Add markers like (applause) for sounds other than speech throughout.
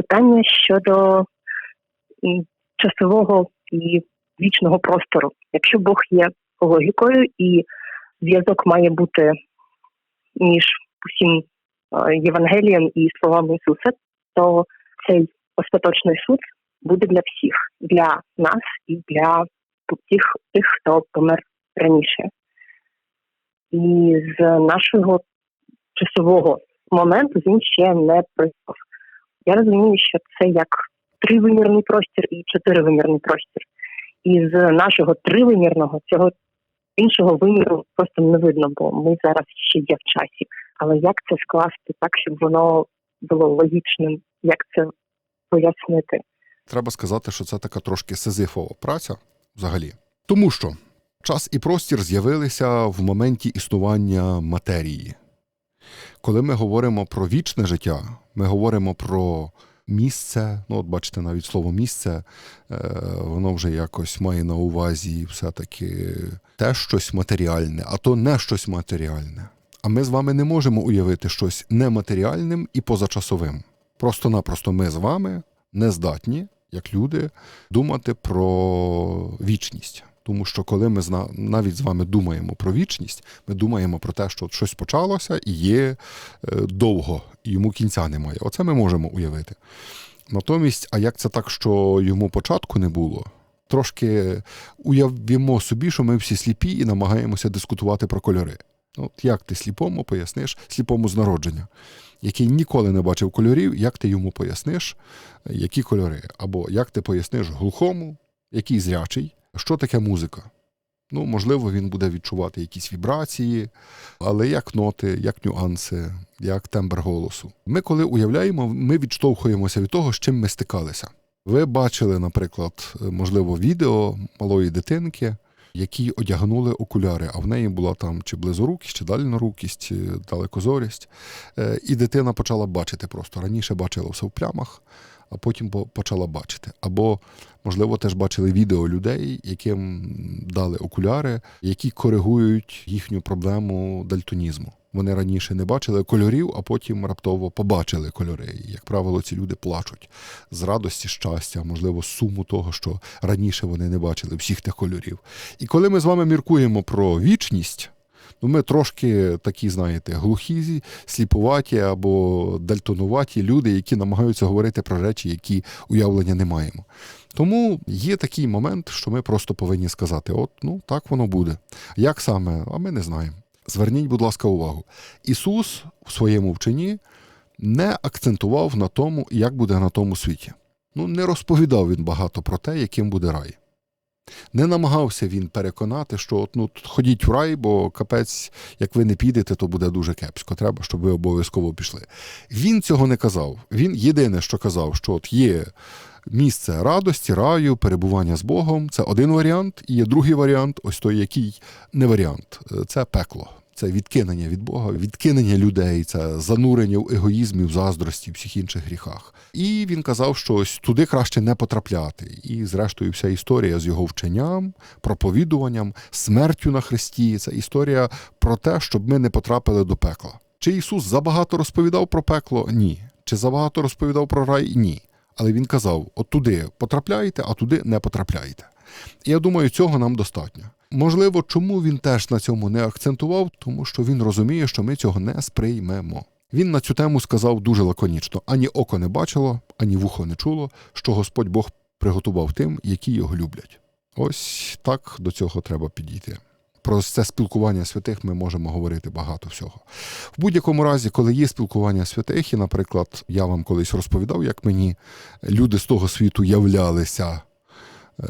питання щодо часового і вічного простору. Якщо Бог є логікою і зв'язок має бути між усім е, Євангелієм і словами Ісуса, то цей остаточний суд буде для всіх, для нас і для тих, тих хто помер раніше. І з нашого часового моменту він ще не прийшов. Я розумію, що це як тривимірний простір і чотиривимірний простір. І з нашого тривимірного цього іншого виміру просто не видно, бо ми зараз ще є в часі. Але як це скласти так, щоб воно було логічним, як це пояснити? Треба сказати, що це така трошки сизифова праця взагалі. Тому що час і простір з'явилися в моменті існування матерії. Коли ми говоримо про вічне життя, ми говоримо про місце. Ну, от бачите, навіть слово місце, е, воно вже якось має на увазі все-таки те щось матеріальне, а то не щось матеріальне. А ми з вами не можемо уявити щось нематеріальним і позачасовим. Просто-напросто ми з вами не здатні, як люди, думати про вічність. Тому що коли ми навіть з вами думаємо про вічність, ми думаємо про те, що щось почалося і є е, довго, і йому кінця немає. Оце ми можемо уявити. Натомість, а як це так, що йому початку не було? Трошки уявімо собі, що ми всі сліпі і намагаємося дискутувати про кольори. От як ти сліпому поясниш, сліпому з народження, який ніколи не бачив кольорів, як ти йому поясниш, е, які кольори? Або як ти поясниш глухому, який зрячий, що таке музика? Ну, можливо, він буде відчувати якісь вібрації, але як ноти, як нюанси, як тембр голосу. Ми, коли уявляємо, ми відштовхуємося від того, з чим ми стикалися. Ви бачили, наприклад, можливо, відео малої дитинки, якій одягнули окуляри, а в неї була там чи близорукість, чи дальнорукість, чи далекозорість. Е, І дитина почала бачити просто. Раніше бачила все в плямах, а потім почала бачити. Або, можливо, теж бачили відео людей, яким дали окуляри, які коригують їхню проблему дальтонізму. Вони раніше не бачили кольорів, а потім раптово побачили кольори. Як правило, ці люди плачуть з радості, щастя, можливо, суму того, що раніше вони не бачили всіх тих кольорів. І коли ми з вами міркуємо про вічність, ну ми трошки такі, знаєте, глухі, сліпуваті або дальтонуваті люди, які намагаються говорити про речі, які уявлення не маємо. Тому є такий момент, що ми просто повинні сказати: от, ну так воно буде. Як саме, а ми не знаємо. Зверніть, будь ласка, увагу. Ісус в своєму вченні не акцентував на тому, як буде на тому світі. Ну, не розповідав він багато про те, яким буде рай. Не намагався він переконати, що от, ну, ходіть в рай, бо капець, як ви не підете, то буде дуже кепсько. Треба, щоб ви обов'язково пішли. Він цього не казав. Він єдине, що казав, що от є місце радості, раю, перебування з Богом. Це один варіант, і є другий варіант, ось той, який не варіант. Це пекло. Це відкинення від Бога, відкинення людей, це занурення в егоїзмі, в заздрості, в всіх інших гріхах. І він казав, що ось туди краще не потрапляти. І, зрештою, вся історія з його вченням, проповідуванням, смертю на Христі це історія про те, щоб ми не потрапили до пекла. Чи Ісус забагато розповідав про пекло? Ні. Чи забагато розповідав про рай? Ні. Але він казав: от туди потрапляєте, а туди не потрапляєте. І я думаю, цього нам достатньо. Можливо, чому він теж на цьому не акцентував, тому що він розуміє, що ми цього не сприймемо. Він на цю тему сказав дуже лаконічно: ані око не бачило, ані вухо не чуло, що Господь Бог приготував тим, які його люблять. Ось так до цього треба підійти. Про це спілкування святих ми можемо говорити багато всього. В будь-якому разі, коли є спілкування святих, і, наприклад, я вам колись розповідав, як мені люди з того світу являлися.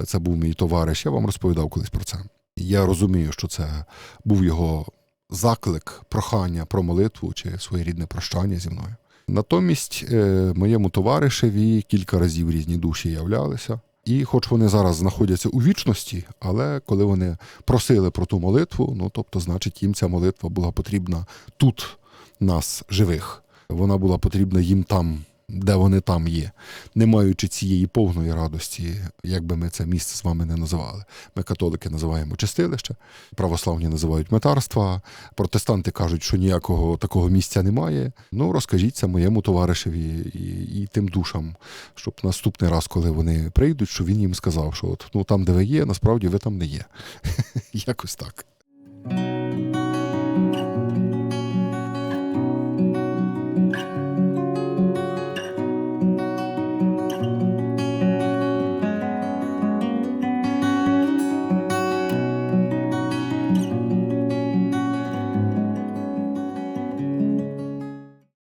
Е, Це був мій товариш, я вам розповідав колись про це. Я розумію, що це був його заклик, прохання про молитву чи своєрідне прощання зі мною. Натомість е, моєму товаришеві кілька разів різні душі являлися. І хоч вони зараз знаходяться у вічності, але коли вони просили про ту молитву, ну тобто, значить, їм ця молитва була потрібна тут, нас, живих. Вона була потрібна їм там, де вони там є, не маючи цієї повної радості, як би ми це місце з вами не називали. Ми католики називаємо чистилище, православні називають метарства, протестанти кажуть, що ніякого такого місця немає. Ну, розкажіть це моєму товаришеві і, і тим душам, щоб наступний раз, коли вони прийдуть, що він їм сказав, що от, ну, там, де ви є, насправді ви там не є. (laughs) Якось так.